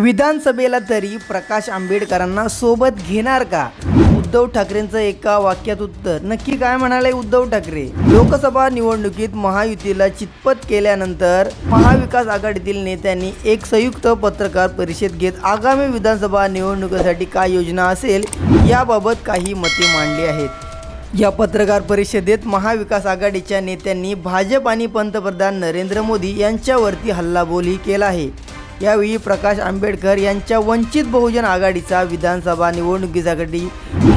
विधानसभेला तरी प्रकाश आंबेडकरांना सोबत घेणार का? उद्धव ठाकरेंचं एका वाक्यात उत्तर. नक्की काय म्हणाले उद्धव ठाकरे? लोकसभा निवडणुकीत महायुतीला चितपत केल्यानंतर महाविकास आघाडीतील नेत्यांनी एक संयुक्त पत्रकार परिषद घेत आगामी विधानसभा निवडणुकीसाठी काय योजना असेल याबाबत काही मते मांडली आहेत. या पत्रकार परिषदेत महाविकास आघाडीच्या नेत्यांनी भाजप आणि पंतप्रधान नरेंद्र मोदी यांच्यावरती हल्लाबोलही केला आहे. यावेळी प्रकाश आंबेडकर यांच्या वंचित बहुजन आघाडीचा विधानसभा निवडणुकीसाठी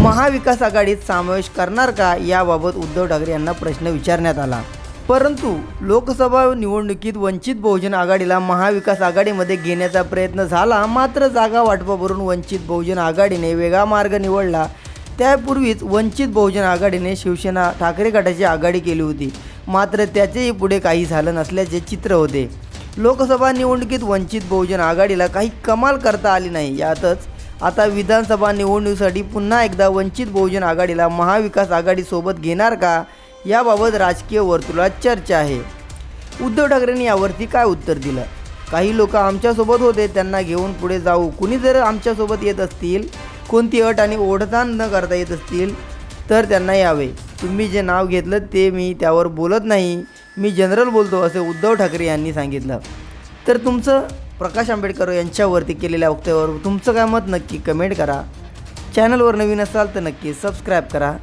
महाविकास आघाडीत समावेश करणार का याबाबत उद्धव ठाकरे यांना प्रश्न विचारण्यात आला. परंतु लोकसभा निवडणुकीत वंचित बहुजन आघाडीला महाविकास आघाडीमध्ये घेण्याचा प्रयत्न झाला मात्र जागा वाटपावरून वंचित बहुजन आघाडीने वेगळा मार्ग निवडला. त्यापूर्वीच वंचित बहुजन आघाडीने शिवसेना ठाकरे गटाची आघाडी केली होती. मात्र त्याचेही पुढे काही झालं नसल्याचे चित्र होते. लोकसभा निवडणुकीत वंचित बहुजन आघाडीला काही कमाल करता आली नाही. यातच आता विधानसभा निवडणुकीसाठी पुन्हा एकदा वंचित बहुजन आघाडीला महाविकास आघाडीसोबत घेणार का? याबाबत राजकीय वर्तुळात चर्चा आहे. उद्धव ठाकरेंनी यावरती काय उत्तर दिलं? काही लोक आमच्यासोबत होते त्यांना घेऊन पुढे जाऊ. कुणी जर आमच्यासोबत येत असतील कोणती अट आणि ओढताण न करता येत असतील तर त्यांना यावे. तुम्ही जे नाव घेतलं ते मी त्यावर बोलत नाही. मी जनरल बोलतो असे उद्धव ठाकरे यांनी सांगितलं. तर तुमचं प्रकाश आंबेडकर यांच्यावरती केलेल्या वक्तव्यावर तुमचं काय मत नक्की कमेंट करा. चॅनलवर नवीन असाल तर नक्की सबस्क्राईब करा.